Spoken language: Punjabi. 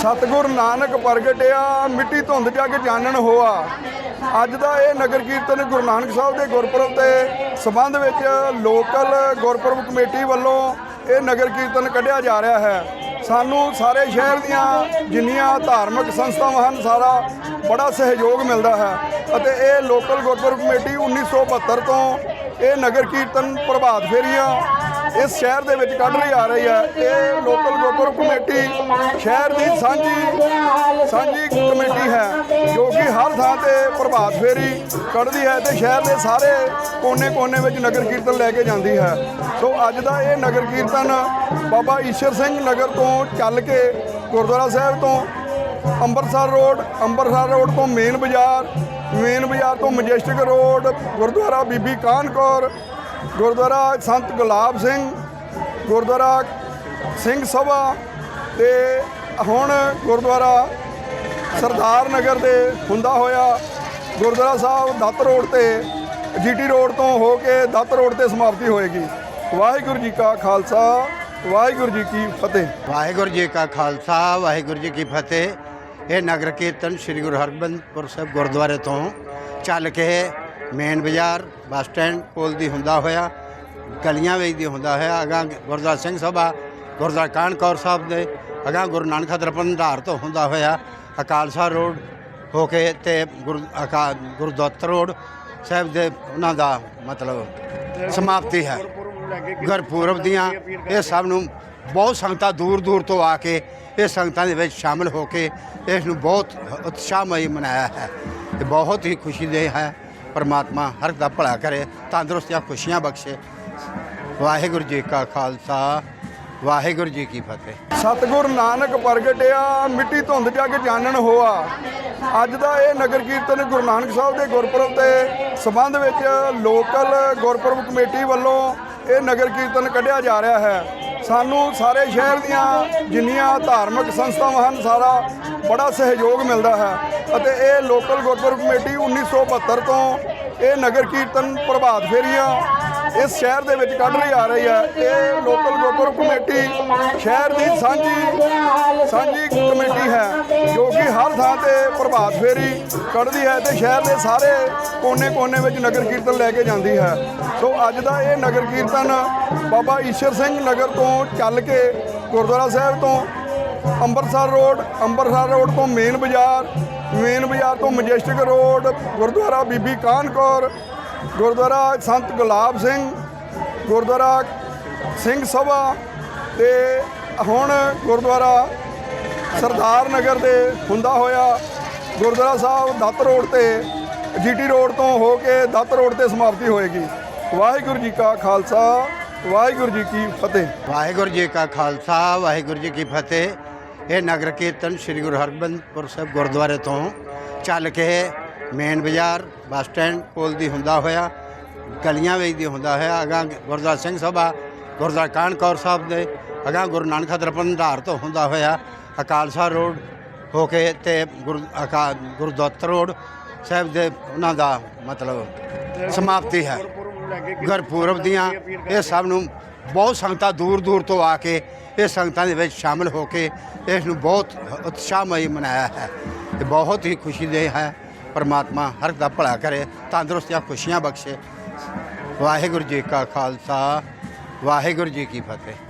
ਸਤਿਗੁਰ ਨਾਨਕ ਪ੍ਰਗਟਿਆ, ਮਿੱਟੀ ਧੁੰਦ ਜਗ ਜਾਣਨ ਹੋਆ। ਅੱਜ ਦਾ ਇਹ ਨਗਰ ਕੀਰਤਨ ਗੁਰੂ ਨਾਨਕ ਸਾਹਿਬ ਦੇ ਗੁਰਪੁਰਬ ਦੇ ਸਬੰਧ ਵਿੱਚ ਲੋਕਲ ਗੁਰਪੁਰਬ ਕਮੇਟੀ ਵੱਲੋਂ ਇਹ ਨਗਰ ਕੀਰਤਨ ਕੱਢਿਆ ਜਾ ਰਿਹਾ ਹੈ। ਸਾਨੂੰ ਸਾਰੇ ਸ਼ਹਿਰ ਦੀਆਂ ਜਿੰਨੀਆਂ ਧਾਰਮਿਕ ਸੰਸਥਾਵਾਂ ਹਨ, ਸਾਰਾ ਬੜਾ ਸਹਿਯੋਗ ਮਿਲਦਾ ਹੈ ਅਤੇ ਇਹ ਲੋਕਲ ਗੁਰਪੁਰਬ ਕਮੇਟੀ 1972 ਤੋਂ ਇਹ ਨਗਰ ਕੀਰਤਨ ਪ੍ਰਭਾਤ ਫੇਰੀਆਂ ਇਸ ਸ਼ਹਿਰ ਦੇ ਵਿੱਚ ਕੱਢ ਰਹੀ ਆ ਰਹੀ ਹੈ। ਇਹ ਲੋਕਲ ਗੁਰਪੁਰਬ ਕਮੇਟੀ ਸ਼ਹਿਰ ਦੀ ਸਾਂਝੀ ਸਾਂਝੀ ਕਮੇਟੀ ਹੈ, ਜੋ ਕਿ ਹਰ ਥਾਂ ਤੇ ਪ੍ਰਭਾਤ ਫੇਰੀ ਕੱਢਦੀ ਹੈ ਤੇ ਸ਼ਹਿਰ ਦੇ ਸਾਰੇ ਕੋਨੇ-ਕੋਨੇ ਵਿੱਚ ਨਗਰ ਕੀਰਤਨ ਲੈ ਕੇ ਜਾਂਦੀ ਹੈ। ਸੋ ਅੱਜ ਦਾ ਇਹ ਨਗਰ ਕੀਰਤਨ ਬਾਬਾ ਈਸ਼ਰ ਸਿੰਘ ਨਗਰ ਤੋਂ ਚੱਲ ਕੇ ਗੁਰਦੁਆਰਾ ਸਾਹਿਬ ਤੋਂ ਅੰਮ੍ਰਿਤਸਰ ਰੋਡ ਅੰਮ੍ਰਿਤਸਰ ਰੋਡ ਤੋਂ ਮੇਨ ਬਾਜ਼ਾਰ ਮੇਨ ਬਾਜ਼ਾਰ ਤੋਂ ਮਜੈਸਟਿਕ ਰੋਡ, ਗੁਰਦੁਆਰਾ ਬੀਬੀ ਕਾਹਨ ਕੌਰ ਗੁਰਦੁਆਰਾ ਸੰਤ ਗੁਲਾਬ ਸਿੰਘ, ਗੁਰਦੁਆਰਾ ਸਿੰਘ ਸਭਾ ਤੇ ਹੁਣ ਗੁਰਦੁਆਰਾ ਸਰਦਾਰ ਨਗਰ ਦੇ ਹੁੰਦਾ ਹੋਇਆ ਗੁਰਦੁਆਰਾ ਸਾਹਿਬ ਦੱਤ ਰੋਡ ਤੇ, ਜੀਟੀ ਰੋਡ ਤੋਂ ਹੋ ਕੇ ਦੱਤ ਰੋਡ ਤੇ ਸਮਾਪਤੀ ਹੋਏਗੀ। ਵਾਹਿਗੁਰੂ ਜੀ ਕਾ ਖਾਲਸਾ, ਵਾਹਿਗੁਰੂ ਜੀ ਕੀ ਫਤਿਹ। ਵਾਹਿਗੁਰੂ ਜੀ ਕਾ ਖਾਲਸਾ, ਵਾਹਿਗੁਰੂ ਜੀ ਕੀ ਫਤਿਹ। ਇਹ ਨਗਰ ਕੀਰਤਨ ਸ੍ਰੀ ਗੁਰੂ ਹਰਗੋਬਿੰਦਪੁਰ ਸਾਹਿਬ ਗੁਰਦੁਆਰੇ ਤੋਂ ਚੱਲ ਕੇ ਮੇਨ ਬਾਜ਼ਾਰ, ਬੱਸ ਸਟੈਂਡ, ਪੁਲ ਦੀ ਹੁੰਦਾ ਹੋਇਆ, ਗਲੀਆਂ ਵਿੱਚ ਦੀ ਹੁੰਦਾ ਹੋਇਆ ਅਗਾਂ ਗੁਰਦੁਆਰਾ ਸਿੰਘ ਸਭਾ, ਗੁਰਦੁਆਰਾ ਕਾਹਨ ਕੌਰ ਸਾਹਿਬ ਦੇ ਅਗਾਂ ਗੁਰੂ ਨਾਨਕ ਹਦਰ ਭੰਡਾਰ ਤੋਂ ਹੁੰਦਾ ਹੋਇਆ ਅਕਾਲਸਾ ਰੋਡ ਹੋ ਕੇ ਤੇ ਗੁਰੂ, ਅਕਾ, ਗੁਰਦੁਆਰਾ ਰੋਡ ਸਾਹਿਬ ਦੇ ਉਹਨਾਂ ਦਾ ਮਤਲਬ ਸਮਾਪਤੀ ਹੈ। ਗੁਰਪੁਰਬ ਦੀਆਂ ਇਹ ਸਭ ਨੂੰ ਬਹੁਤ ਸੰਗਤਾਂ ਦੂਰ ਦੂਰ ਤੋਂ ਆ ਕੇ ਇਹ ਸੰਗਤਾਂ ਦੇ ਵਿੱਚ ਸ਼ਾਮਲ ਹੋ ਕੇ ਇਸ ਨੂੰ ਬਹੁਤ ਉਤਸ਼ਾਹਮਈ ਮਨਾਇਆ ਹੈ। ਤੇ ਬਹੁਤ ਹੀ ਖੁਸ਼ੀ ਦੇ ਹੈ। ਪਰਮਾਤਮਾ ਹਰ ਦਾ ਭਲਾ ਕਰੇ, ਤੰਦਰੁਸਤੀਆਂ ਖੁਸ਼ੀਆਂ ਬਖਸ਼ੇ। ਵਾਹਿਗੁਰੂ ਜੀ ਕਾ ਖਾਲਸਾ, ਵਾਹਿਗੁਰੂ ਜੀ ਕੀ ਫਤਿਹ। ਸਤਿਗੁਰ ਨਾਨਕ ਪ੍ਰਗਟਿਆ, ਮਿੱਟੀ ਧੁੰਦ ਜਗ ਜਾਣਨ ਹੋਆ। ਅੱਜ ਦਾ ਇਹ ਨਗਰ ਕੀਰਤਨ ਗੁਰੂ ਨਾਨਕ ਸਾਹਿਬ ਦੇ ਗੁਰਪੁਰਬ ਦੇ ਸਬੰਧ ਵਿੱਚ ਲੋਕਲ ਗੁਰਪੁਰਬ ਕਮੇਟੀ ਵੱਲੋਂ ਇਹ ਨਗਰ ਕੀਰਤਨ ਕੱਢਿਆ ਜਾ ਰਿਹਾ ਹੈ। ਸਾਨੂੰ ਸਾਰੇ ਸ਼ਹਿਰ ਦੀਆਂ ਜਿੰਨੀਆਂ ਧਾਰਮਿਕ ਸੰਸਥਾਵਾਂ ਹਨ, ਸਾਰਾ ਬੜਾ ਸਹਿਯੋਗ ਮਿਲਦਾ ਹੈ ਅਤੇ ਇਹ ਲੋਕਲ ਗੁਰਪੁਰਬ ਕਮੇਟੀ 1972 ਤੋਂ ਇਹ ਨਗਰ ਕੀਰਤਨ ਪ੍ਰਭਾਤ ਫੇਰੀਆਂ ਇਸ ਸ਼ਹਿਰ ਦੇ ਵਿੱਚ ਕੱਢ ਰਹੀ ਆ ਰਹੀ ਹੈ। ਇਹ ਲੋਕਲ ਗੁਰਪੁਰਬ ਕਮੇਟੀ ਸ਼ਹਿਰ ਦੀ ਸਾਂਝੀ ਸਾਂਝੀ ਕਮੇਟੀ ਹੈ ਜੋ ਕਿ ਹਰ ਥਾਂ ਤੇ ਪ੍ਰਭਾਤ ਫੇਰੀ ਕੱਢਦੀ ਹੈ ਤੇ ਸ਼ਹਿਰ ਦੇ ਸਾਰੇ ਕੋਨੇ-ਕੋਨੇ ਵਿੱਚ ਨਗਰ ਕੀਰਤਨ ਲੈ ਕੇ ਜਾਂਦੀ ਹੈ। ਸੋ ਅੱਜ ਦਾ ਇਹ ਨਗਰ ਕੀਰਤਨ ਬਾਬਾ ਈਸ਼ਰ ਸਿੰਘ ਨਗਰ ਤੋਂ ਚੱਲ ਕੇ ਗੁਰਦੁਆਰਾ ਸਾਹਿਬ ਤੋਂ ਅੰਮ੍ਰਿਤਸਰ ਰੋਡ ਅੰਮ੍ਰਿਤਸਰ ਰੋਡ ਤੋਂ ਮੇਨ ਬਾਜ਼ਾਰ ਮੇਨ ਬਾਜ਼ਾਰ ਤੋਂ ਮਜੈਸਟਿਕ ਰੋਡ, ਗੁਰਦੁਆਰਾ ਬੀਬੀ ਕਾਹਨ ਕੌਰ, ਗੁਰਦੁਆਰਾ ਸੰਤ ਗੁਲਾਬ ਸਿੰਘ, ਗੁਰਦੁਆਰਾ ਸਿੰਘ ਸਭਾ ਤੇ ਹੁਣ ਗੁਰਦੁਆਰਾ ਸਰਦਾਰ ਨਗਰ ਦੇ ਹੁੰਦਾ ਹੋਇਆ ਗੁਰਦੁਆਰਾ ਸਾਹਿਬ ਦੱਤ ਰੋਡ ਤੇ, ਜੀਟੀ ਰੋਡ ਤੋਂ ਹੋ ਕੇ ਦੱਤ ਰੋਡ ਤੇ ਸਮਾਪਤੀ ਹੋਏਗੀ। ਵਾਹਿਗੁਰੂ ਜੀ ਕਾ ਖਾਲਸਾ, ਵਾਹਿਗੁਰੂ ਜੀ ਕੀ ਫਤਿਹ। ਵਾਹਿਗੁਰੂ ਜੀ ਕਾ ਖਾਲਸਾ, ਵਾਹਿਗੁਰੂ ਜੀ ਕੀ ਫਤਿਹ। ਇਹ ਨਗਰ ਕੀਰਤਨ ਸ੍ਰੀ ਗੁਰੂ ਹਰਗੋਬਿੰਦਪੁਰ ਸਾਹਿਬ ਗੁਰਦੁਆਰੇ ਤੋਂ ਚੱਲ ਕੇ ਮੇਨ ਬਾਜ਼ਾਰ ਬੱਸ ਸਟੈਂਡ ਪੁਲ ਦੀ ਹੁੰਦਾ ਹੋਇਆ ਗਲੀਆਂ ਵਿੱਚ ਦੀ ਹੁੰਦਾ ਹੋਇਆ ਅਗਾਂ ਗੁਰਦੁਆਰਾ ਸਿੰਘ ਸਭਾ ਗੁਰਦੁਆਰਾ ਕਾਹਨ ਕੌਰ ਸਾਹਿਬ ਦੇ ਅਗਾਂ ਗੁਰੂ ਨਾਨਕ ਹਦਰ ਭੰਡਾਰ ਤੋਂ ਹੁੰਦਾ ਹੋਇਆ ਅਕਾਲਸਾ ਰੋਡ ਹੋ ਕੇ ਤੇ ਗੁਰੂ ਅਕਾ ਗੁਰਦੁਆਰਾ ਰੋਡ ਸਾਹਿਬ ਦੇ ਉਹਨਾਂ ਦਾ ਮਤਲਬ ਸਮਾਪਤੀ ਹੈ। ਗੁਰਪੁਰਬ ਦੀਆਂ ਇਹ ਸਭ ਨੂੰ ਬਹੁਤ ਸੰਗਤਾਂ ਦੂਰ ਦੂਰ ਤੋਂ ਆ ਕੇ ਇਹ ਸੰਗਤਾਂ ਦੇ ਵਿੱਚ ਸ਼ਾਮਲ ਹੋ ਕੇ ਇਸ ਨੂੰ ਬਹੁਤ ਉਤਸ਼ਾਹਮਈ ਮਨਾਇਆ ਹੈ। ਤੇ ਬਹੁਤ ਹੀ ਖੁਸ਼ੀ ਦੇ ਹੈ, ਪਰਮਾਤਮਾ ਹਰ ਦਾ ਭਲਾ ਕਰੇ, ਤੰਦਰੁਸਤੀਆਂ ਖੁਸ਼ੀਆਂ ਬਖਸ਼ੇ। ਵਾਹਿਗੁਰੂ ਜੀ ਕਾ ਖਾਲਸਾ, ਵਾਹਿਗੁਰੂ ਜੀ ਕੀ ਫਤਿਹ।